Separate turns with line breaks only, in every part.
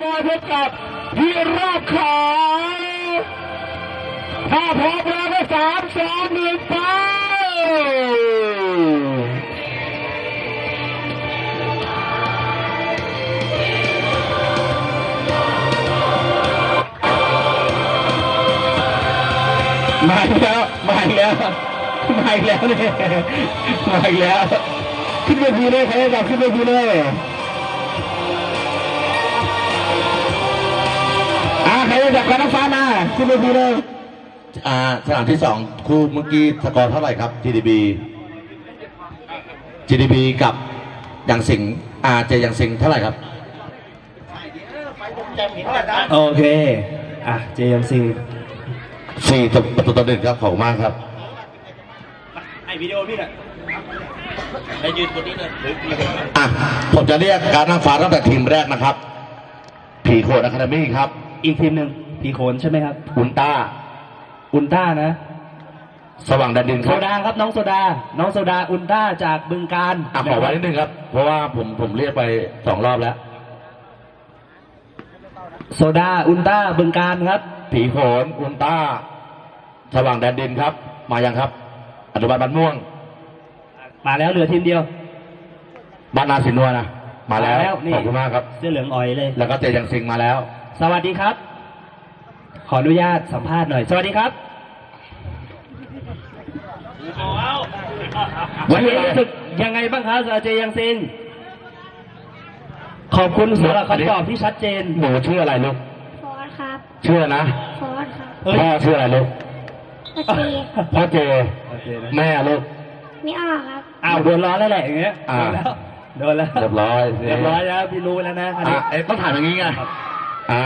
บอยพบกับพี่รอบขาวถ้าพร้อมแล้วก็สามสองหนึ่งไปมาอีกแล้วมาอีกแล้วมาอีกแล้วเนี่ยมาอีกแล้ว ขึ้นเวทีเลยใครจะจับขึ้นเวทีเลย อ่าใครจะจับกันน้ำฟ้ามาขึ้นเวทีเลย
อ่าสนามที่สองครูเมื่อกี้สกอร์เท่าไหร่ครับ GDB GDB กับยังสิงห์อาเจยังสิงห์เท่าไหร่ครับ
โอเค อะ เจมซี
สี่ประตูต่อหนึ่งครับขอบคุณมากครับ
ไอวิดีโอพี่น่ะไปยืนตรงนี้เลย
อะผมจะเรียกการนั่งฟ้าตั้งแต่ทีมแรกนะครับ ผีโขดอะคาเดมี่ครับ
อีกทีมหนึ่งผีโขนใช่ไหมครับ
อุลตร้า
อุลตร้านะ
สว่างแดนดินค
โซ
รับ
ดาครับน้องโซดา น้องโซดาอุลตร้าจากบึงการ
อะขอไว้นิดนึงครับ เพราะว่าผมผมเรียกไปสองรอบแล้ว
โซดาอุลตร้าบึงการครับ
ผีโขนอุลตร้า สว่างแดนดินครับ มายังครับ อนุบาลบ้านม่วง
มาแล้วเหลือทีมเดียว
บ้านนาสินนวลนะ มาแล้ว
มาแล้วนี่
ขอบคุณมากครับ
เสื้อเหลืองอ่อยเลย
แล้วก็เจยังซิงมาแล้ว
สวัสดีครับ ขออนุญาตสัมภาษณ์หน่อย สวัสดีครับ วันนี้รู้สึกยังไงบ้างครับอาเจยังซิน ขอบคุณสำหรับคำตอบที่ชัดเจน
หนูชื่ออะไรลูก
ฟอสครับ
ชื่อนะ
ฟอสครับ
เฮ้ย
พ่อชื่ออะไรลูก
ตะเกียบ
พ่อเจ
โอเคนะ
แม่ลูก
ไม่ออกครับ
อ้าวโดนล้อแล้วแหละอย่างเงี้ย
อ่า
โดนแล้ว โดนแล้ว
เรียบร้อย
เรียบร้อยแล้วพี่รู้แล้วนะคัน
อะ
นี้
เอ๊ะต้องถามอย่างนี้ไง อ่า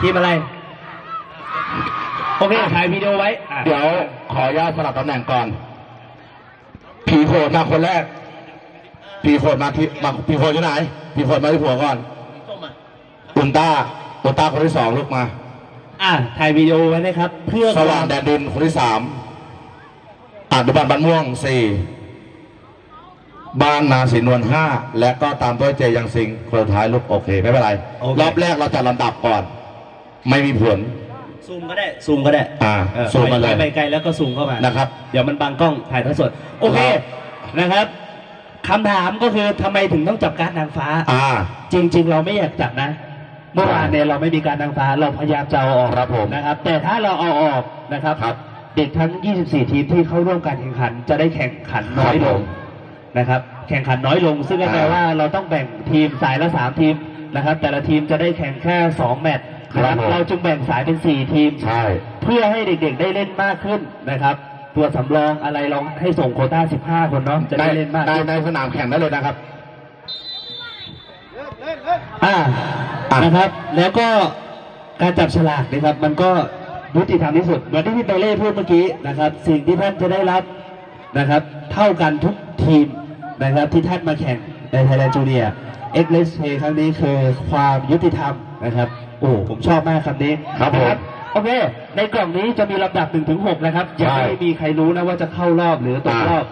ทีมอะไร โอเคถ่ายวิดีโอไว้อะ
เดี๋ยวขออนุญาตสลับตำแหน่งก่อน ผีโขดมาคนแรก ผีโขดมาที่มาผีโขดอยู่ไหน ผีโขดมาที่หัวก่อน อุลตร้าอุลตร้าคนที่สองลูกมา
อะถ่ายวิดีโอไว้นะครับ เพื่อ
สว่างแดนดินคนที่สามอนุบาลบ้านม่วงสี่ บ้านนาสินนวลห้าและก็ตามด้วยเจยังสิงคนสุดท้ายลูกโอเค ไม่เป็นไรรอบแรกเราจะลำดับก่อน ไม่มีผล
ซูมก็ได้ ซูมก็ได้
อ่า
ออ
ซูมมาเลย
ไปไกลแล้วก็ซูมเข้ามา
นะครับ
เดี๋ยวมันบังกล้องถ่ายทอดสด โอเคนะครับคำถามก็คือทำไมถึงต้องจับการดนางฟ้า
อ่า
จริง ๆ เราไม่อยากจับนะ เมื่อวานเนี่ยเราไม่มีการนางฟ้าเราพยายามจะเอาออก
ครับผม
นะครับ แต่ถ้าเราเอาออกนะครับ
ครับ
เด็กทั้ง 24 ทีมที่เข้าร่วมการแข่งขันจะได้แข่งขันน้อยลง นะครับ แข่งขันน้อยลง ซึ่งก็แปล
อ่า
ว่าเราต้องแบ่งทีมสายละ3ทีมนะครับ แต่ละทีมจะได้แข่งแค่2แมตช์นะครับ
ครับผม
เราจึงแบ่งสายเป็น4ทีม
ใช่
เพื่อให้เด็กๆได้เล่นมากขึ้นนะครับตัวสำรองอะไรลองให้ส่งโควต้า 15 คนเนาะจะได้เล่นมาก
ใน
ขึ้น
ในสนามแข่งได้เลยนะครับ
อ่า
อะ
นะครับ แล้วก็การจับฉลากนะครับ มันก็ยุติธรรมที่สุดเหมือนที่พี่เปเล่พูดเมื่อกี้นะครับ สิ่งที่ท่านจะได้รับนะครับ เท่ากันทุกทีม นะครับที่ท่านมาแข่งใน Thailand Junior X l e s Play ครั้งนี้คือความยุติธรรมนะครับ โอ้ผมชอบมากคำนี้
ครับผม
นะโอเค ในกล่องนี้จะมีลำดับ1นถึงหนะครับ ยังไม่
ใช่
มีใครรู้นะว่าจะเข้ารอบหรือตกรอบ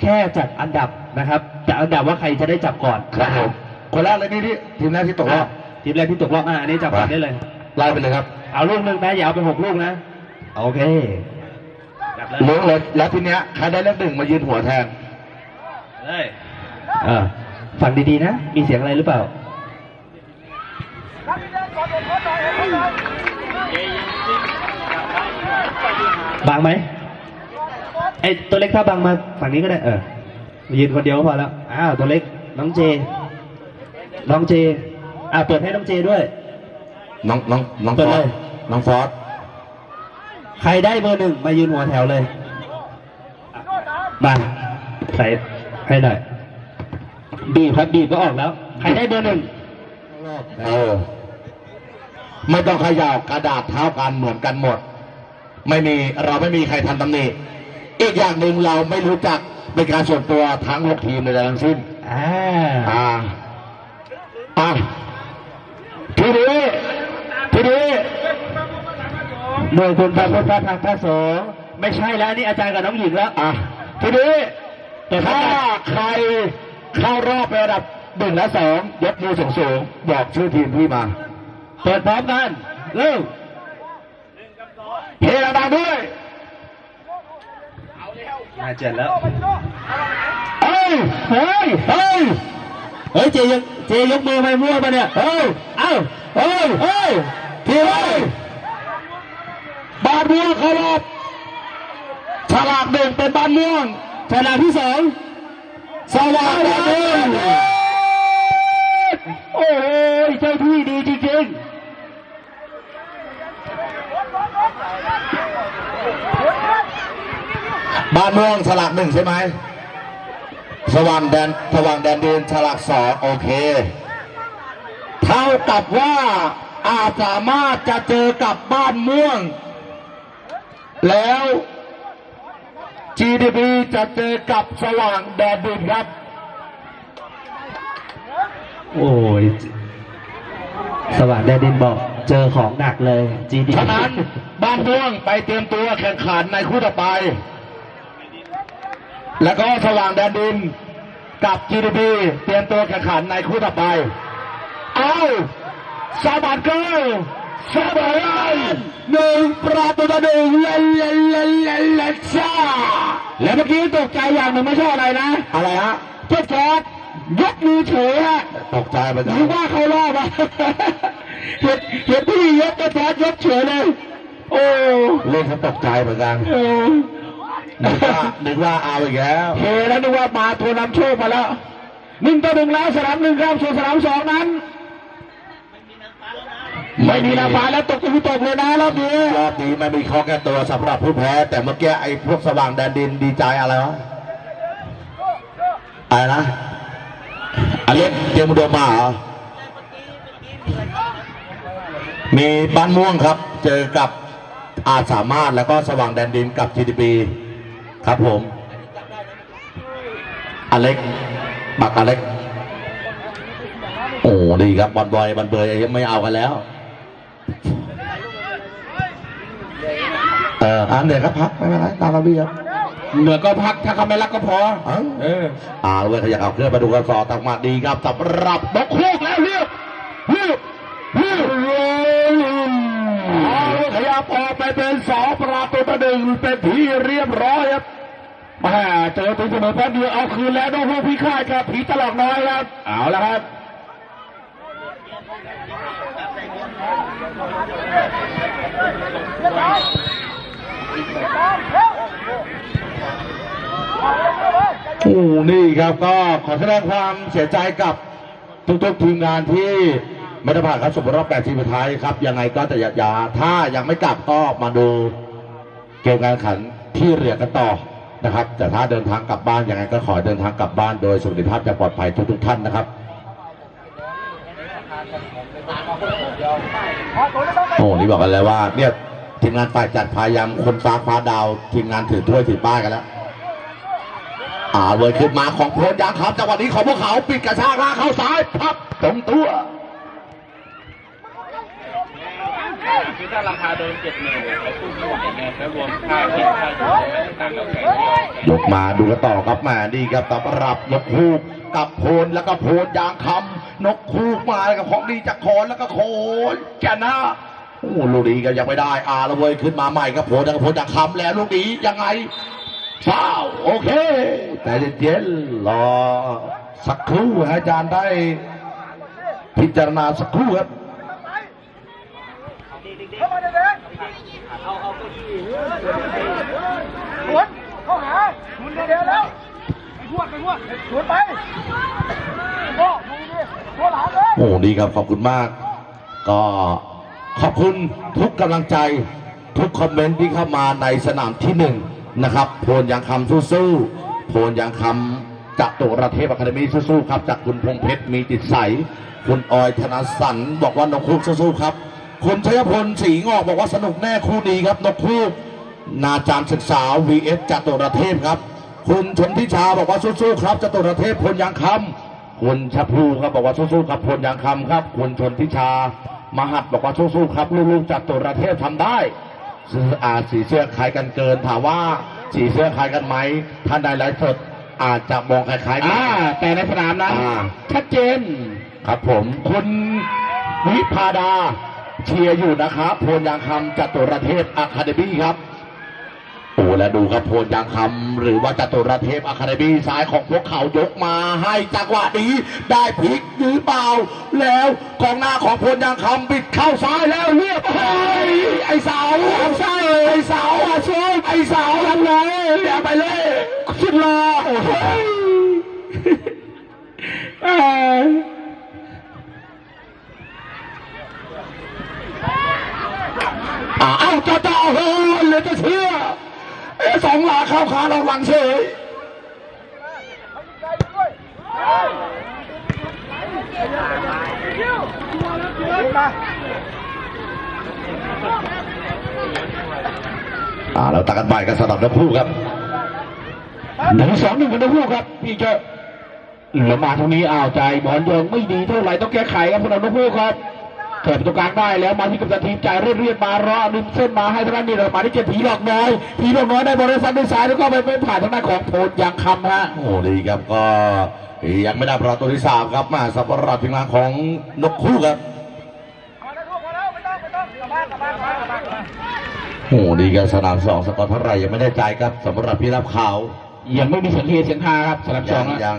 แค่จัดอันดับนะครับจัดอันดับว่าใครจะได้จับก่อน
ครับผม คนแรกเลยนี่ที่ทีมแรกที่ตกรอบ
ทีมแรกที่ตกรอบอะอันนี้จับก่อนได้เลย
ไล่ไปเลยครับ
เอาลูกหนึ่งนะอย่าเอาไปหกลูกนะ โอเคจับเลย
รู้เลยแล้วทีเนี้ยใครได้เลขหนึ่งมายืนหัวแทน
เลยเออฟังดีๆนะ มีเสียงอะไรหรือเปล่าบางไหมไอตัวเล็กถ้าบางมาฝั่งนี้ก็ได้เออมายืนคนเดียวก็พอแล้วอ้าวตัวเล็กน้องเจ น้องเจอ่าเปิดให้น้องเจด้วย
น้องน้องน้อง
เปิ
ฟ
ด
อ
เล
ส
ย
น้องฟอส
ใครได้เบอร์หนึ่งมายืนหัวแถวเลยมาใส่ ให้หน่อยบีบครับบีบก็ออกแล้ว ใครได้เบอร์หนึ่ง
เออไม่ต้องเขย่ากระดาษเท้ากันเหมือนกันหมด ไม่มีเราไม่มีใครทันตำหนิอีกอย่างหนึ่งเราไม่รู้จักเป็นการส่วนตัวทั้งหกทีมในทั้งสิ้น
อ่า
อ่าอะทีนี้ทีนี้
หน่วยคุณพระพุทธทางพระสงฆ์ไม่ใช่แล้วอันนี่อาจารย์กับน้องหญิงแล้ว
อะทีนี้
แต่ถ้า
ถ้าใครเข้ารอบเป็นอันดับหนึ่งและสองยกมือสูงสูงๆบอกชื่อทีมพี่มา
เปิดพร้อมกันเร็ว
เฮดังๆด้วย
น่าเจ็ดแล้ว
เอ้ยเฮ้ยเฮ้ย
เฮ้ยเจยกเจยกมือไปมั่วปะเนี่ย
เฮ้ย
เอ้า
เฮ้ยเฮ้ยทีมเฮ้ยบานม่วงเขารอบฉลากหนึ่งเป็นบานม่วง
ฉลากที่สอง
สว่างแดนดิน
โอ้ยเจ้าที่ดีจริง
บ้านม่วงฉลากหนึ่งใช่ไหมสว่างแดนสว่างแดนดินฉลากสองโอเค เท่ากับว่าอาจสามารถจะเจอกับบ้านม่วง แล้ว GDP จะเจอกับสว่างแดนดินครับ
ๆโอ้ย สว่างแดนดินบอกเจอของหนักเลยจีดี
ฉะนั้นบ้านม่วงไปเตรียมตัวแข่งขันในคู่ต่อไป แล้วก็สว่างแดนดินกับ GDP เตรียมตัวแข่งขันในคู่ต่อไป เอาสาบัดเกิลสาบัดเลยหนึ่งประตูต่อหนึ่งเลนเลนเลนเลนเลนซ่า
แล้วเมื่อกี้ตกใจอย่างหนึ่งไม่ใช่อะไรนะ
อะไรฮะ
เจ้าแจ๊ดยกมือเฉยฮะ
ตกใจไป
ห
จ้ะ
รือว่าเขารอบอะเห็นเห็นพี่ยกเจ้าแจ๊ดยกเฉยเลย โอ้
เล่นเขาตกใจเหมือนกัน
โอ้
นึกว่านึกว่าเอาอีกแล้ว
เฮแล้วนึกว่ามาทัวร์นำโชคมาแล้วหนึ่งต่อหนึ่งแล้วสนามหนึ่งครับส่วนสนามสองนั้น ไม่มีนาฟ้าแล้วตกก็คือตกเลยนะรอบนี้
รอบนี้ไม่มีข้อแก้ตัวสำหรับผู้แพ้ แต่เมื่อกี้ไอ้พวกสว่างแดนดินดีใจอะไรวะอะไรนะอเล็กเตรียมอุดมมาเหรอมีบ้านม่วงครับ เจอกับอาจสามารถแล้วก็สว่างแดนดินกับ GDP ครับผมอเล็กบักอเล็กโอ้ดีครับบอลบอยบอลเบยยังไม่เอากันแล้ว เอออันเดี๋ยวก็พักไม่เป็นไรตามระเบียบ
เหนือก็พักถ้าเขาไม่รักก็พอ
เอ้า
เออ
อ่าเว้ยขยับเอาเครื่องมาดูกันต่อตักมาดีครับสำหรับนกคูกแล้วเรียบเรียบเรียบเอาขยับออกไปเป็นสองประตูต่อหนึ่งเป็นที่เรียบร้อยครับแมาเจอตีเสมอแป๊บเดียวเอาคืนแล้วนกคูกพิฆาตครับผีตลอกน้อยครับ เอาแล้วครับ โอ้นี่ครับก็ขอแสดงความเสียใจกับทุกๆทีมงานที่ไม่ได้ผ่านเข้าสู่รอบแปดทีมสุดท้ายครับ ยังไงก็แต่อย่ายาถ้ายังไม่กลับก็มาดูเกมการแข่งขันที่เหลือกันต่อนะครับ แต่ถ้าเดินทางกลับบ้านยังไงก็ขอเดินทางกลับบ้านโดยสุขภาพอย่างปลอดภัยทุกๆท่านนะครับ โอ้นี่บอกกันแล้วว่าเนี่ยทีมงานฝ่ายจัดพยายามคนฟ้าฟ้าดาวทีมงานถือถ้วยถือป้ายกันแล้วอ่าเลยขึ้นมาของโพลยางครับจังหวะนี้ของพวกเขาปิดกระชากลากเข้าซ้ายพับตรงตัว
คือถ้าราคาเดิมเจ็ดหมื่นไอ้ตู้ไม่ไหวไงแล้วรวมค่าคิดค่าอยู่ไม่ได้ต่างแสนเดียวย
กมาดูกันต่อครับแมาดีครับสำหรับนกคูกกับโพลแล้วก็โพลยางคำนกคูกมาแล้วกับของดีจากโคนแล้วก็โคนแกนะโอ้ลูกนี้ก็ยังไม่ได้อาแล้วเวยขึ้นมาใหม่กับโพลแล้วก็โพลยางคำแล้วลูกนี้ยังไงเช้าโอเค แต่เย็นๆรอสักครู่อาจารย์ได้ พิจารณาสักครู่ครับ
สวนเข้าหาหมุนเดียวแล้วไปพวดไปพวดสวนไปโอ้ดูดิตัวหลังเลย
โอ้ดีครับขอบคุณมาก ก็ขอบคุณทุกกำลังใจทุกคอมเมนต์ที่เข้ามาในสนามที่หนึ่งนะครับโพลยางคำสู้ๆโพลยางคำจากตัวระเทพอะคาเดมี่สู้ๆครับ จากคุณพงเพชรมีจิตใส คุณออยธนสันบอกว่านกคูกสู้ๆครับ คุณชัยพลศรีงอกบอกว่าสนุกแน่คู่นี้ครับ นกคูกนาจารย์ศึกษา vs จตุรเทพครับ คุณชนทิชาบอกว่าสู้ๆครับจตุรเทพพลยางคำคุณชะพูครับบอกว่าสู้ๆครับพลยางคำครับ คุณชนทิชามหัดบอกว่าสู้ๆครับลูกๆจากตัวประเทศทำได้ซื้ออาสีเสื้อขายกันเกิน ถามว่าสีเสื้อขายกันไหมท่านใดไลฟ์สดอาจจะมองคล้ายๆกั
อ่าแต่ในสนามนั้น
อ่า
ชัดเจน
ครับผมคุณวิพาดา เชียร์อยู่นะครับโพลยางคำจตุรเทพอะคาเดมี่ครับโอ้และดูครับโพลยางคำหรือว่าจตุรเทพอะคาเดมี่ซ้ายของพวกเขายกมาให้จังหวะนี้ได้พลิกหรือเปล่า แล้วกองหน้าของโพลยางคำบิดเข้าซ้ายแล้วเรียบร้อยไอ้เสาทำซ้ายไอ้เสาอะช่วยไอ้เสาทำเลยอย่าไปเลยสุดรอ อ้โห
เอ่อ
อ่าเอ้าจ้าจ้าโอ้โหเหลือจะเชื่อเอ๊ะสองหลาเข้าขาเราหลังเฉยอ่าเราตักกันใหม่กันสลับทั้งคู่ครับ
หนึ่งสองหนึ่งกันทั้งคู่ครับ พี่เจ้าแล้วมาตรงนี้อ้าวใจบอลยังไม่ดีเท่าไหร่ต้องแก้ไขครับสำหรับทั้งคู่ครับ เกิดประตูกลางได้แล้วมาที่กัปตันทีมจ่ายเรียบๆมารอริมเส้นมาให้ทางด้านนี้เรามาที่เจ็ดผีหลอกน้อยผีหลอกน้อยได้บอลได้ซ้ำด้วยซ้ายแล้วก็ไปไปผ่านทางด้านของโพดยางคำฮะ
โอ้ดีครับก็ยังไม่ได้ประตูที่สามครับมาสำหรับทีมงานของนกคู่ครับ
พอแล้วลูกพอแล้วไม่ต้องไม่ต้องกลับบ้านกลับบ้านกลับบ้านกลับบ้านกลับบ้าน
โอ้ดีครับสนามสองสกอร์เท่าไหร่ยังไม่ได้ใจายครับสำหรับพี่รับข่าว
ยังไม่มีเสียงเฮเสียงฮาครับสำหรับส
ยั
อง
ง
ฮะ
ยัง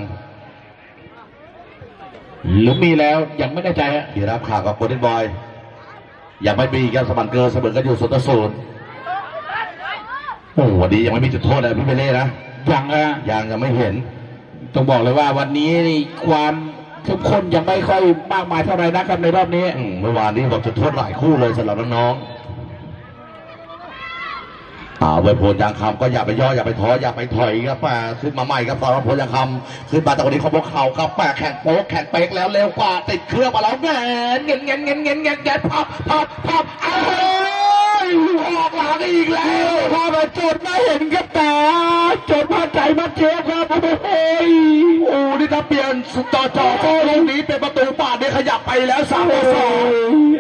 หรือมีแล้วยังไม่แน่ใจฮะ
พี่รับข่าวกับโคเดนบอย ยังไม่มีครับสมันเกอร์เสมอกันอยู่ศูนย์ต่อศูนย์โอ้วันนี้ยังไม่มีจุดโทษเลยพี่เบเล่นะ
ยังฮะ
ยังยังไม่เห็น
ต้องบอกเลยว่าวันนี้นี่ความเข้มข้นยังไม่ค่อยมากมายเท่าไหร่นะครับในรอบนี้
อืมเมื่อวานนี้บอกจุดโทษหลายคู่เลยสำหรับน้องๆ เอาไปโพลยางคำก็อย่าไปย่ออย่าไปท้ออย่าไปถอยครับแหมขึ้นมาใหม่ครับสำหรับโพลยางคำขึ้นมาจากวันนี้ของพวกเขาครับแหมแข่งโป๊กแข่งเป๊กแล้วเร็วกว่าติดเครื่องมาแล้วแงนเงี้ยเงี้ยเงี้ยเงี้ยเงี้ยเงี้ยพับพับพับเอ้ ยออกหลังอีกแล้ว
พอมาจดไม่เห็นกับตาจดมาใจมาเจ็บครับโอ้โห
โอ้นี่ถ้าเปลี่ยนจอจอโต้ลูกนี้เป็นประตูป่าดนี่ขยับไปแล้วสามต่อสอง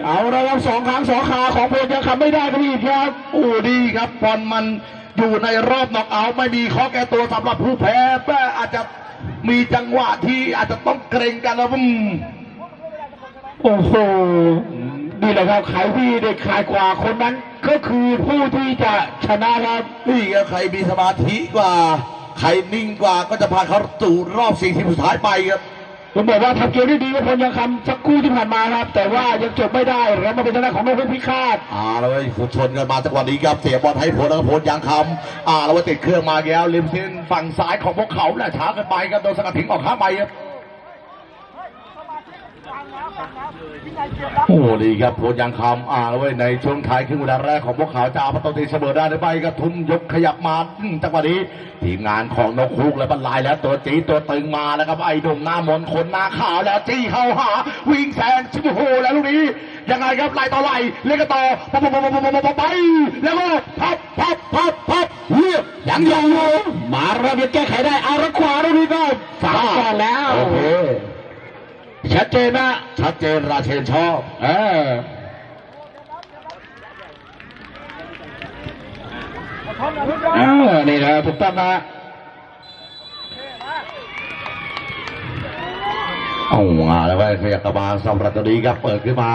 เอาละครับสองครั้งสองขาของเพลยังคำไม่ได้ครับพี่ครับ
โอ้ดีครับบอลมันอยู่ในรอบน็อกเอาท์ไม่มีข้อแก้ตัวสำหรับผู้แพ้แต่อาจจะมีจังหวะที่อาจจะต้องเกรงกันแล้วอืม
โอ้โห นี่แหละครับใครที่เด็ดขาดกว่าคนนั้น ก็คือผู้ที่จะชนะครับ
นี่ก็ใครมีสมาธิกว่า ใครนิ่งกว่าก็จะพาเขาสู่รอบสี่ทีมสุดท้ายไปครับ
ผมบอกว่าทำเกมได้ดีกว่าพลยังคำสักครู่ที่ผ่านมาครับ แต่ว่ายังจบไม่ได้แล้วมาเป็นทางด้านของนพพิฆาต
อ่าแล้วไอ้ขุดชนกันมาจังหวะนี้ครับเสียบอลให้ผลแล้วก็ผลยางคำอ่าแล้วว่าติดเครื่องมาแล้วริมเส้นฝั่งซ้ายของพวกเขาแหละช้าเกันไปครับโดนสกัดทิ้งออกข้างไปครับ โอ้ดีครับโพลยังคำอ่าแล้วเว้ยในช่วงท้ายครึ่งเวลาแรกของพวกเขาจะเอาประตูตีเสมอได้หรือไม่ครับทุ่มยกขยับมาอืมจังหวะนี้ทีมงานของนกคุกและบรรลายแล้วตัวจีตัวตึงมาแล้วครับไอ้หนุ่มหน้ามนต์คนหน้าขาวแล้วจี้เข้าหา วิ่งแซงชิบโหแล้วลูกนี้ยังไงครับไล่ต่อไล่เล่นกันต่อปั๊บปั๊บปั๊บปั๊บปั๊บปั๊บไปแล้วก็พับพับพับพับเรียบยังอยู่
มาระเบียบแก้ไขได้เอาละขวาตรงนี้ก็สามก่อนแล้ว
โอเค
ชัดเจนนะ
ชัดเจนราเชนชอบ
เออเออนี่นะถูกต้องนะ
เอามาแล้วก็ขยับกลับมาสำหรับตัวนี้ครับเปิดขึ้นมา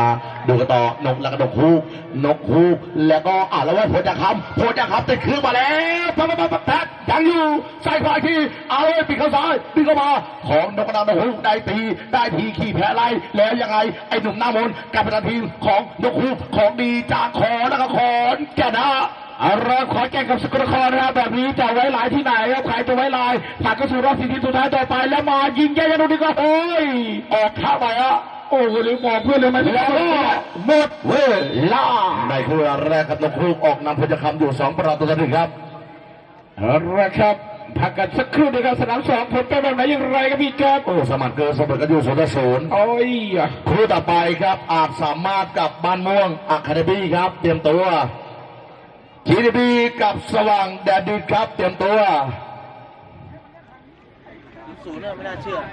ดูกันต่อนกแล้วก็นกฮูกนกฮูกแล้วก็อ่าแล้วว่าผลจากคำผลจากคำติดเครื่องมาแล้วปั๊บปั๊บปั๊บบแป๊บยังอยู่ใส่ขวาอีกทีเอาเลยปิดเข้าซ้ายปิดเข้ามาของนกกระดานนกฮูกได้ตีได้ทีขี่แพ้ไล่แล้วยังไงไอ้หนุ่มหน้ามนกับประธานทีมของนกฮูกของดีจากขอแล้วก็ขอนแก่นนะ
เอาละขอแก่งกับสกลนครนะครับแบบนี้จะไว้ลายที่ไหนครับใครจะไว้ลายผ่านเข้าสู่รอบสี่ทีมสุดท้ายต่อไปแล้วมายิงแย่ยันดูดีก็โอ้ย
ออกท่าไปอะ
โอ้โหหรือบอกเพื่อนเลยไหม
แล้วก็
หมด
เวลาในคู่แรกครับนกฮูกออกนำพลจะคำอยู่สองประตูต่อหนึ่งครับ
เอาละครับพักกันสักครู่นะครับสนามสองผลเป็นแบบไหนอย่างไรครับพี่แจ๊บ
โอ้สมันเกินสมบัติกันอยู่ศูนย์ต่อศูนย์
โอ้ย
คู่ต่อไปครับอาจสามารถกับบ้านม่วงอะคาเดมี่ครับ เตรียมตัว ทีดีบีกับสว่างแดดดิดครับเตรียมตัว
ศูนย์ไม่น่าเชื่อ
น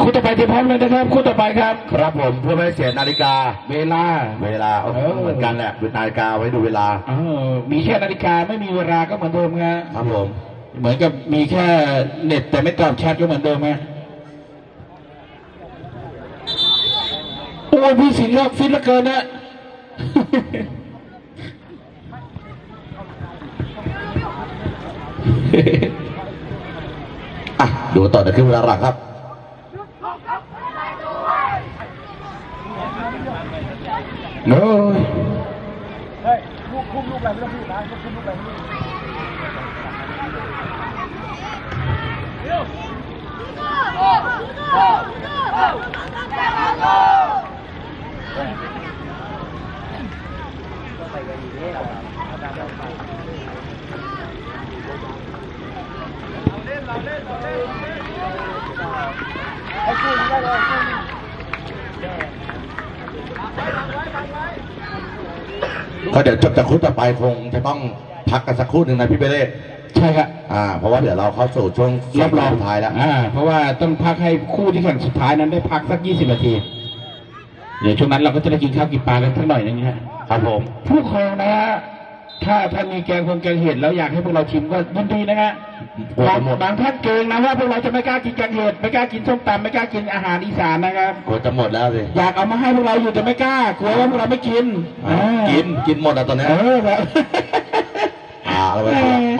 คู่ต่อไปเตรียมพร้อมเลยนะครับคู่ต่อไปครับ
ครับผมเพื่อไม่ให้เสียนาฬิกา
เวลา
เวลาเอา
เออ
เหมือนกันแหละนาฬิกาไว้ดูเวลา
เออมีแค่นาฬิกาไม่มีเวลาก็เหมือนเดิมครับ
ครับผม
เหมือนกับมีแค่เน็ตแต่ไม่ตอบแชทก็เหมือนเดิมไหมโอ้ยพี่สิงห์ครับฟิตเหลือเกินนะ
อะ ดูต่อในครึ่งเวลาหลังครับ
โอ้ย
เฮ้ยลูกคุมลูกอะไรไม่ต้องพูดนะลูกคุมลู กอะไรไม่ต้องพูด
ก็เดี๋ยวจบจากคู่ต่อไปคงจะต้องพักกันสักครู่หนึ่งนะพี่เบเล่
ใช่ครับ
อ่า เพราะว่าเดี๋ยวเราเข้าสู่ช่วง
รับรอง
สุดท้ายแล้ว
อ่า เพราะว่าต้องพักให้คู่ที่แข่งสุดท้ายนั้นได้พักสักยี่สิบนาทีเดี๋ยวช่วงนั้นเราก็จะได้กินข้าวกินปลากันสักหน่อยนึงนะฮะ
ครับผม
ผู้ครองนะฮะ ถ้าท่านมีแกงคงแกงเห็ดแล้วอยากให้พวกเราชิมก็ยินดีนะฮะ
โอ้
บาง
หมด
บางท่านเกรงนะว่าพวกเราจะไม่กล้ากินแกงเห็ดไม่กล้ากินส้มตำไม่กล้ากินอาหารอีสานนะครับ
กลัวจะหมดแล้วสิ
อยากเอามาให้พวกเราอยู่แต่ไม่กล้ากลัวว่าพวกเราไม่กิน
อ่า
อ่า
กินกินหมดอะตอนเนี้ย
เออครับ
อ่าเราไป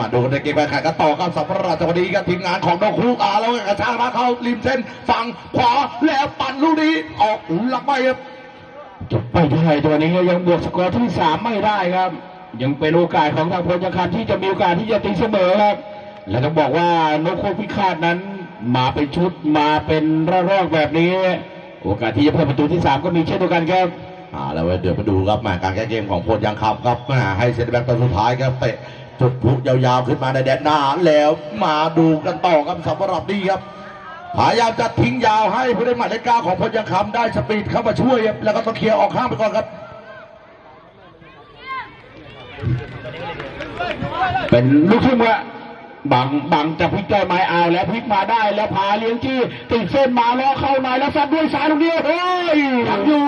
มาดูกันในเกมการแข่งกันต่อครับสำหรับจังหวะนี้ครับทีมงานของนกฮูกอ่าแล้วก็กระชากมาเข้าริมเส้นฝั่งขวาแล้วปั่นลูกนี้ออกหลักไปครับ
จบไปได้ตัวนี้ยังบวกสกอร์ที่สามไม่ได้ครับ ยังเป็นโอกาสของทางพลยังคันที่จะมีโอกาสที่จะตีเสมอครับ และต้องบอกว่านกโคพิฆาตนั้น มาเป็นชุดมาเป็นระรอกแบบนี้ โอกาสที่จะเพิ่มประตูที่สามก็มีเช่นเดียวกันครับ
อ่าแล้วเดี๋ยวมาดูครับแมาการแก้เกมของพลยังคำครับมาให้เซนต์แบ็กตัวสุดท้ายครับเตะจุดพลุยาวๆขึ้นมาในแดนหน้าแล้วมาดูกันต่อครับสำหรับนี่ครับพยายามจะทิ้งยาวให้ผู้เล่นหมายเลขเก้าของพลยังคำได้สปีดเข้ามาช่วยครับแล้วก็ต้องเคลียร์ออกข้างไปก่อนครับ
เป็นลูกทุ่งละบังบังจะพลิกได้ไม้เอาแล้วพลิกมาได้แล้วพาเลี้ยงจี้ติดเส้นมาล้อเข้าในแล้วซัดด้วยซ้ายลูกเดียวเฮ้ยยังอยู่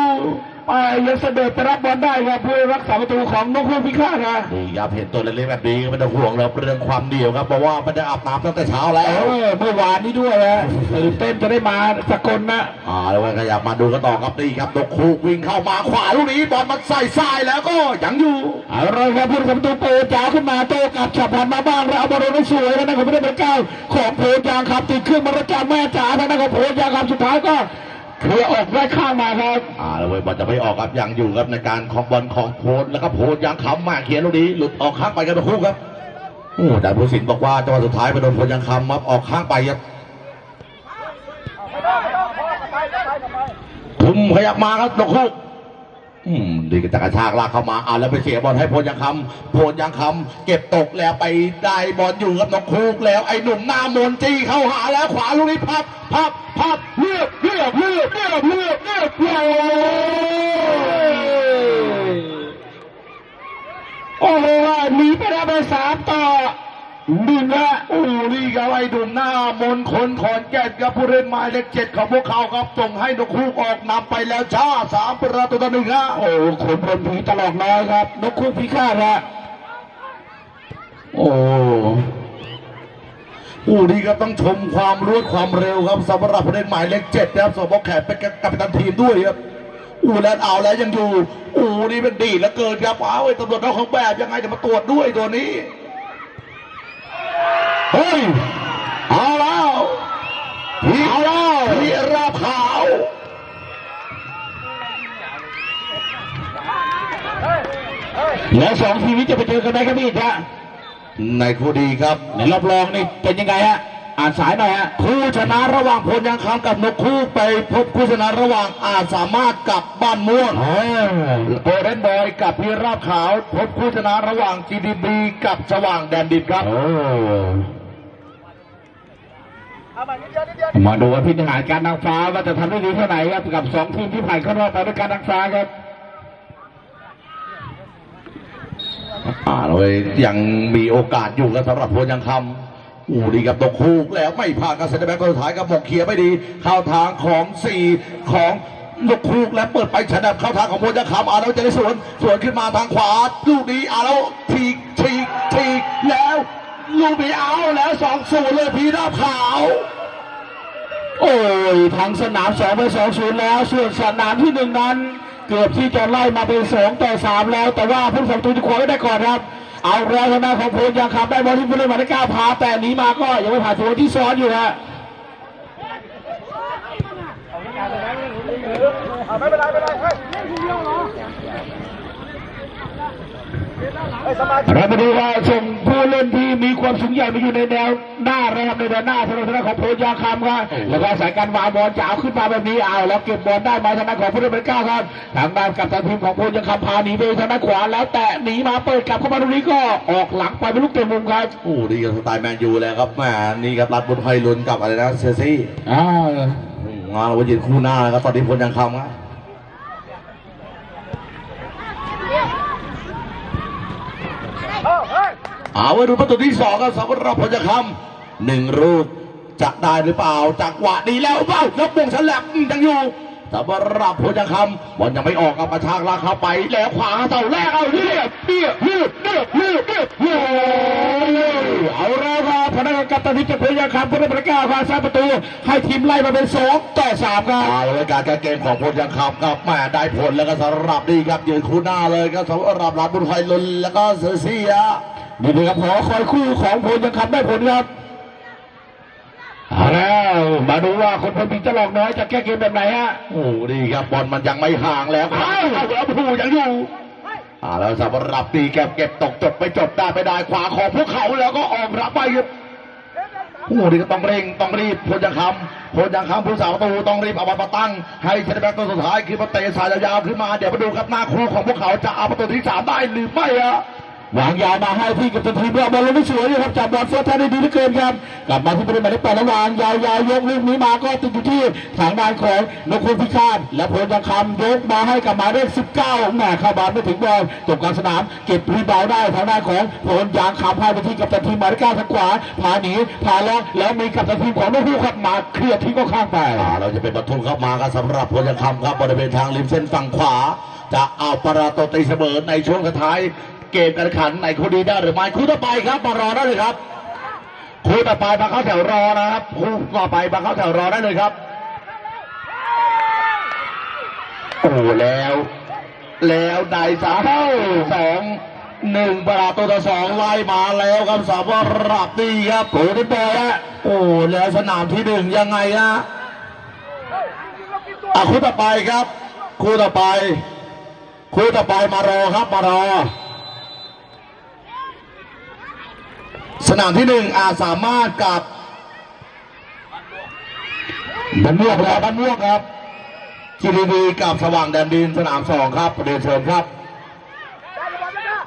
ไปยังเสด็จไปรับบอลได้ครับผู้รักษาประตูของนกฮูกพิฆาตนะ
นี่ครับเห็นตัวเล็กๆแบบนี้ไม่ต้องห่วงเราเรื่องความเดียวครับเพราะว่าไม่ได้อาบน้ำตั้งแต่เช้าแล้
เอ
ว
อเมื่อวานนี้ด้วยนะตื่นเต้นจะได้มาสกลนะ
อ่าแล้วก็ขยับมาดูกันต่อครับนี่ครับนกคูกวิ่งเข้ามาขวาลูกนี้บอลมันใส่ทรายแล้วก็ยังอยู่
เอาเลยครับผู้รักษาประตูเปิดจ๋าขึ้นมาโต้กลับฉับพลันมาบ้างแล้วเอาบอลลงสวยแล้วนะครับไม่ได้เป็นเก้าของโพยางครับติดเครื่องมาประจำแม่จ๋าทางด้านของโพยางครับสุดท้ายก็ เคลียร์ออกได้ข้างมาครับ
อ่าแล้วเว้ยบอลจะไม่ออกครับยังอยู่ครับในการของบอลของโพสแล้วก็โพสยังขำมาเขียนลูกนี้หลุดออกข้างไปกันทั้งคู่ครับโอ้แต่ผู้สินบอกว่าจังหวะสุดท้ายไปโดนโพสยังคำครับออกข้างไปครับ
ไปได้ไปได้ไปได้ไปได้ไป
คุมขยับมาครับนกฮูก อืมดีกระจากระชากลากเข้ามาอ่าแล้วไปเสียบอลให้โพลยังคำโพลยังคำเก็บตกแล้วไปได้บอลอยู่กับนกฮูกแล้วไอ้หนุ่มหน้ามนจี้เข้าหาแล้วขวาลูกนี้พับพับพับเลือกเลือกเลือกเลือกเลือกเลือกเลือก
โอ้โหหนีไปได้ไปสามต่อ หนึ่งละ
โอ้นี่ครับไอ้หนุ่มหน้ามนคนขอนแก่นกับผู้เล่นหมายเลขเจ็ดของพวกเขาครับส่งให้นกฮูกออกนำไปแล้วชาสามประตูต่อหนึ่งฮะ
โอ้ขนพลผีตลอกน้อยครับ นกคู่พิฆาตฮะโอ้
อู้นี่ก็ต้องชมความรวดความเร็วครับสำหรับผู้เล่นหมายเลขเจ็ดนะครับสมบกแขกเป็นกัปตันทีมด้วยครับอูแล้วเอาแล้วยังอยู่อูนี่เป็นดีแล้วเกินครับเอาไอ้ตำรวจนอกของแบบยังไงจะมาตรวจด้วยตัวนี้ เฮ้ย เอาแล้วพี่เอาแล้วพี่ราบขาว
แล้วสองทีมนี้จะไปเจอกันไหมครับพี่ฮะ
ในคู่ดีครับ
ในรอบรองนี่เป็นยังไงฮะอ่านสายหน่อยฮะ
คู่ชนะระหว่างพลยังคำกับนกคู่ไปพบคู่ชนะระหว่างอาจสามารถกับบ้านม่วงโกลเด้นบอยกับพี่ราบขาว พบคู่ชนะระหว่าง GDB กับสว่างแดนดินครับ
เอา มานิดเดียวนิดเดียว
มาดูว่าพิจารณาการนางฟ้าว่าจะทำได้ดีเท่าไหร่ครับกับสองทีมที่ผ่านเข้ารอบไปด้วยการนางฟ้าครับ
อ่าเรายังมีโอกาสอยู่กันสำหรับพลยังคำอู้ดีกับตกคู่แล้วไม่ผ่านการเซนเตอร์แบ็กคนสุดท้ายกับหมกเคลียร์ไม่ดี เข้าทางของสี่ของนกคูกและเปิดไปฉดับเข้าทางของพลยังคำอ่าแล้วจะได้สวนสวนขึ้นมาทางขวาลูกนี้อ่าแล้วทีกทีกทีกแล้ว ลูกนี้เอาแล้วสองศูนย์เลยพีราบขาว
โอ้ยทางสนามสองไปสองศูนย์แล้ว ส่วนสนามที่หนึ่งนั้น เกือบที่จะไล่มาเป็นสองต่อสามแล้ว แต่ว่าผู้สองตัวที่ขวาไม่ได้ก่อนครับ เอาแล้วทางด้านของพลยังคำได้บอลที่ผู้เล่นหมายเลขเก้าพาแต่หนีมาก็ยังไม่ผ่านตัวที่ซ้อนอยู่ฮะ
เอาไม่เป็นไรไม่เป็นไรเฮ้ยเล่นทีเดียวเหรอเฮ้ยสบาย
เรามาดูว่าส่งผู้เล่นที่มี ความสูงใหญ่มาอยู่ในแนวหน้านะครับในแนวหน้าสำหรับทางด้านของโพลยาคำครับแล้วก็สายการวางบอลจะเอาขึ้นมาแบบนี้เอาแล้วเก็บบอลได้มาทางด้านของผู้เล่นหมายเลขเก้าครับทางด้านกับทางทีมของโพลยาคำพาหนีไปทางด้านขวาแล้วแต่หนีมาเปิดกลับเข้ามาตรงนี้ก็ออกหลังไปเป็นลูกเตะมุมครับ
โอ้ดีกับสไตล์แมนยูแล้วครับแหมนี่ครับรัดบุญไพลุนกับอะไรนะเซซี่
อ้าว
อืมงานเราวันยืนคู่หน้านะครับตอนนี้พลยังคำครับ
เอาเฮ้ย
เอาไว้ดูประตูที่สองครับสำหรับพลยังคำหนึ่งลูกจะได้หรือเปล่าจากหวะดีแล้วเปล่าแล้ววงฉลับยังอยู่สำหรับพลยังคำบอลยังไม่ออกกับประชากลากเข้าไปแล้วขวาเสาแรกเอาเรียบเรียบเรียบเรียบเรียบเรียบเรียบ
เอาแล้วครับพนักงานกัปตันทีมจากโพยาคำผู้เล่นหมายเลขเก้าพาซ้าประตู ให้ทีมไล่มาเป็นสองต่อสามครับ
เอาเลยการแการเกมของพลยังคำครับแม่ได้ผลแล้วก็สำหรับนี่ครับยืนคู่หน้าเลยครับสำหรับรัดบุญไพลุนแล้วก็เซซี่ฮะ
นี่นะครับหอคอยคู่ของพลยังคำได้ผลครับเอาแล้วมาดูว่าคนพลปีจะหลอกน้อยจะแก้เกมแบบไหนฮะ
โอ้ดีครับบอลมันยังไม่ห่างแล้วครับ
อ้าว
เอาแล้วผู้ยังอยู่อ่าแล้วสำหรับตีแก็บเก็บตกจบไปจบได้ไม่ได้ขวาของพวกเขาแล้วก็ออกรับไปครับโอ้ดีก็ต้องเร่งต้องรีบพลยังคำพลยังคำผู้สาวประตูต้องรีบเอาบอลมาตั้ง ให้เชนแบ็กตัวสุดท้ายคือมาเตะสายยาวๆขึ้นมาเดี๋ยวมาดูครับหน้าคู่ของพวกเขาจะเอาประตูที่สามได้หรือไม่อะ
วางยาวมาให้ที่กับตันทีมเราบอลลงไม่สวยเลยครับจับบอลเฟิร์สแทนได้ดีเหลือเกินครับกลับมาที่บริเวณหมายเลขแปดแล้ววางยาวๆยกลูกนี้มาก็ติดอยู่ที่ทางด้านของนกคุณพิฆาตและพลยังคำยกมาให้กับหมายเลขสิบเก้าแหม่เข้าบอลไม่ถึงบอลจบกลางสนามเก็บรีบาวได้ทางด้านของพลยางคำให้ไปที่กับตันทีมหมายเลขเก้าทางขวาพาหนีพาแล้วแล้วมีกับตันทีมของนกฮูกขับมาเคลียร์ทิ้งก็ข้างไป
เราจะเป็นประตูเข้ามากันสำหรับพลยังคำครับบริเวณทางริมเส้นฝั่งขวาจะเอาประตูตีเสมอในช่วงสุดท้าย เกมการขันในคู่นี้ได้หรือไม่คู่ต่อไปครับมารอได้เลยครับคู่ต่อไปมาเข้าแถวรอนะครับคู่ต่อไปมาเข้าแถวรอได้เลยครับโอ้แล้ว แล้วได้สามสองหนึ่งประตูต่อสองไล่มาแล้วครับสำหรับนี่ครับโอ้ได้บอลแล้วโอ้แล้วสนามที่หนึ่งยังไงฮะอะคู่ต่อไปครับ คู่ต่อไป คู่ต่อไปมารอครับมารอ สนามที่หนึ่งอาจสามารถกับ
บันม่วงครับ
บ้านม่วงครับจีรีดีกับสว่างแดนดินสนามสองครับเรียนเชิญครับ
ได้ระวังนะ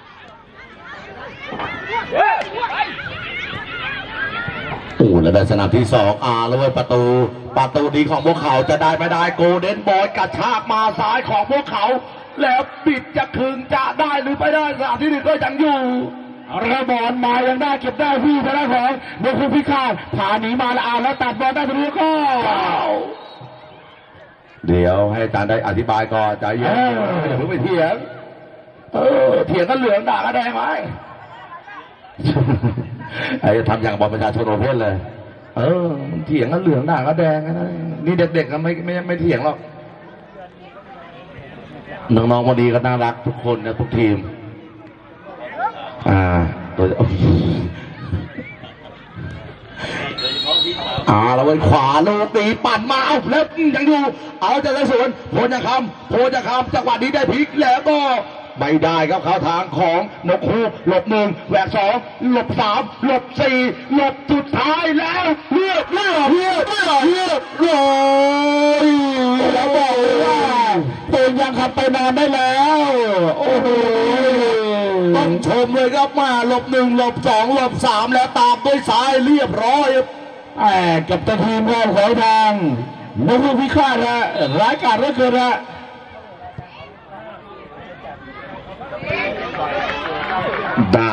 แล้วได้สนามที่สองอาแล้วเว้ยประตู ประตูดีของพวกเขาจะได้ไม่ได้โกเด้นบอยกระชากมาซ้ายของพวกเขา แล้วปิดจะคืนจะได้หรือไม่ได้สนามที่หนึ่งก็ยังอยู่
เอาละบอลมายังได้เก็บได้ที่ทางด้านของคุพิฆาตพานหนีมาแล้วอ่านแล้วตัดบอลได้ตรงนี้ก็
เดี๋ยวให้อาจารย์ได้อธิบายก่อนใจเย็นอย่าเพิ่งไปเถียงเออเถียงกันเหลืองด่ากันแดงไหมไอ้ทำอย่างบอลประชาชนโอเพ่นเลย เออมันเถียงกันเหลืองด่ากันแดงกันนะนี่เด็กๆก็ไม่ไม่ไม่เถียงหรอกน้องๆวันดีก็น่ารักทุกคนนะทุกทีม อ่าโดยอ่าแล้วเว้ยขวาลูกตีปั่นมาเอาแล้วยังอยู่ เอาจะได้สวนโพจะคำโพจะคำจังหวะนี้ได้พลิกแล้วก็ไม่ได้ครับเข้าทางของนกฮูหลบหนึ่งแหวกสองหลบสามหลบสี่หลบสุดท้ายแล้วเลือกเลือกเลือกเลือกเลือกโอ้ยแล้วบอกว่าตัวยังขับไปนานได้แล้ว โอ้โห ต้องชมเลยครับมาหลบหนึ่งหลบสองหลบสามแล้วตามด้วยซ้ายเรียบร้อยครับ
กับตทีมงาของทางนกฮูกพิฆาตฮะร้ายกาจเหลือเกินฮะ
ดา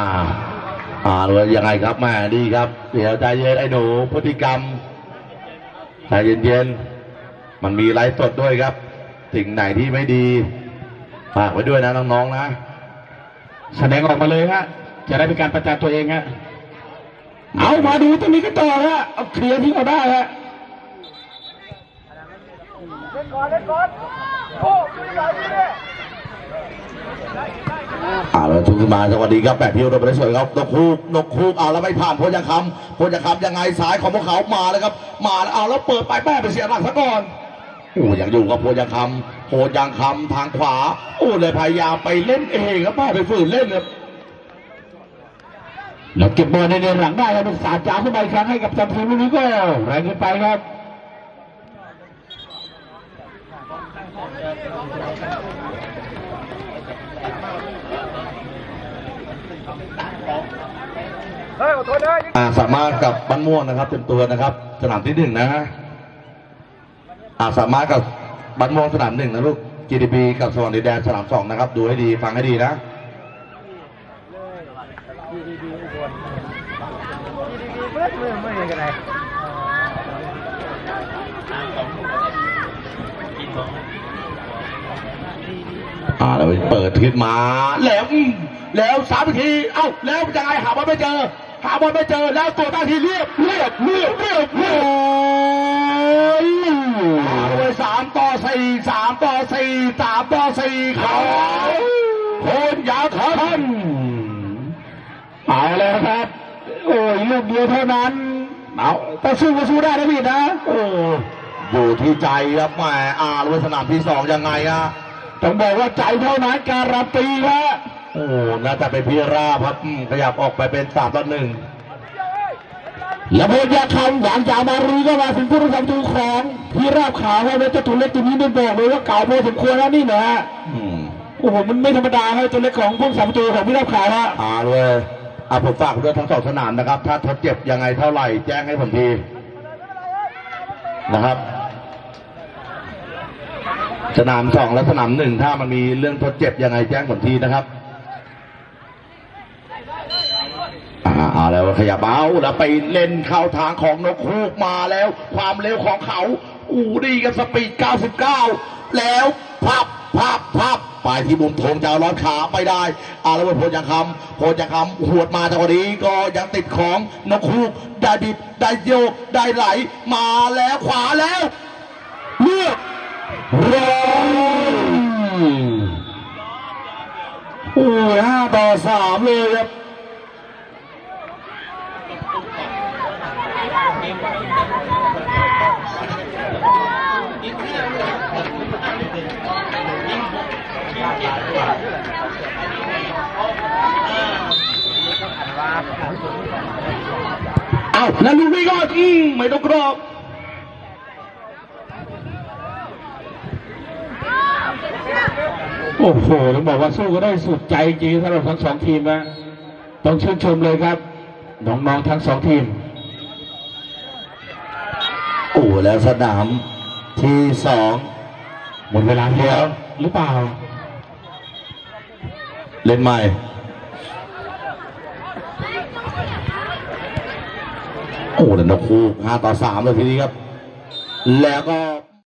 อ่าเลยยังไงครับแม่ดีครับ เดี๋ยวใจเย็นไอ้หนูพฤติกรรมใจเย็นๆมันมีไลฟ์สดด้วยครับ สิ่งไหนที่ไม่ดีฝากไว้ด้วยนะน้องๆนะ
แสดงออกมาเลยฮะ จะได้เป็นการประจานตัวเองฮะ เอามาดูตรงนี้กันต่อฮะ เอาเคลียร์ทิ้งเอาได้ฮะ
เล่นก่อนเล่นก่อนโอ้ดูดีดีดิ
อ่าแล้วทุกขึ้นมาสวัสดีครับแปดพิวโดนไปสวยครับนกคูกนกคูกเอาแล้วไม่ผ่านโพยังคำโพยังคำยังไงสายของพวกเขามาแล้วครับ มาแล้วเอาแล้วเปิดไปแม่ไปเสียหลักซะก่อน โอ้ยังอยู่กับโพยังคำโพยังคำทางขวา โอ้เลยพยายามไปเล่นเองครับแม่ไปฝืนเล่นเลย
แล้วเก็บบอลในเดือนหลังได้ครับเป็นสาดจ้าขึ้นมาอีกครั้งให้กับจันทีมลูกนี้ก็แรงเกินไปครับ
เฮ้ยขอโทษนะ
อ่าสามารถกับบ้านม่วงนะครับเต็มตัวนะครับ สนามที่หนึ่งนะ อาสามารถกับบ้านมงสนามหนึ่งนะลูก GDP กับสวรรค์ดินแดนสนามสองนะครับ ดูให้ดีฟังให้ดีนะ
ไม่ไม่ไม่ยังไง
อ่าแล้วเปิดขึ้นมา แล้วแล้วสามนาที เอ้าแล้วยังไงหาบอลไม่เจอ หาบอลไม่เจอแล้วตัวตั้งทีเรียบเรียบเรียบเรียบเรียบ เอาไว้สามต่อสี่สามต่อสี่สามต่อสี่เขาโคนยาวทัน
เอาแล้วครับ โอ้ยลูกเดียวเท่านั้นเอาแต่สู้ก็สู้ได้นะพี่นะ
โอ้อยู่ที่ใจครับแหมอ่าล้วสนามที่สองยังไงอะ
ต้องบอกว่าใจเท่านั้นการันตีครับ
โอ้น่าจะเป็นพีราบครับขยับออกไปเป็นสามต่อหนึ่ง
แล้วพยาคำหวังจากมารีก็มาถึงผู้รักษาประตูของพี่ราบขาวครับแล้เจ้าตัวเล็กตัวนี้ได้บอกเลยว่าเก่าพอสมควรแล้วนี่นะ
อืม
โอ้โหมันไม่ธรรมดาครับตัวเล็กของผู้รักษาประตูของพี่ราบขาวฮะ
อ่าเลยอ่าผมฝากด้วยทั้งสองสนามนะครับ ถ้าทดเจ็บยังไงเท่าไหร่แจ้งให้ผมทีนะครับ สนามสองและสนามหนึ่งถ้ามันมีเรื่องทดเจ็บยังไงแจ้งผมทีนะครับ อ่า เอาแล้วขยับเอาแล้วไปเล่นเข้าทางของนกฮูกมาแล้ว ความเร็วของเขาอู้ดีกันสปีด 99 แล้วพับพับพับไปที่มุมธงจะร้อนขาไม่ได้อาแล้วโพยังคำโพยังคำหวดมาจังหวะนี้ก็ยังติดของนกฮูกได้บิดได้โยกได้ไหล มาแล้วขวาแล้วเลือกร้อยโอ้ยห้าต่อสามเลยครับ เอาแล้วลูกนี้ก็อืมไม่ต้องกรอบ
โอ้โหต้องบอกว่าสู้ก็ได้สุดใจจริงสำหรับทั้งสองทีมนะต้องชื่นชมเลยครับ น้องๆทั้งสองทีม
โอ้แล้วสนามที่สอง
หมดเวลาแล้วหรือเปล่า
เล่นใหม่ โอ้แต่นกคูกห้าต่อสามเลยทีนี้ครับ แล้วก็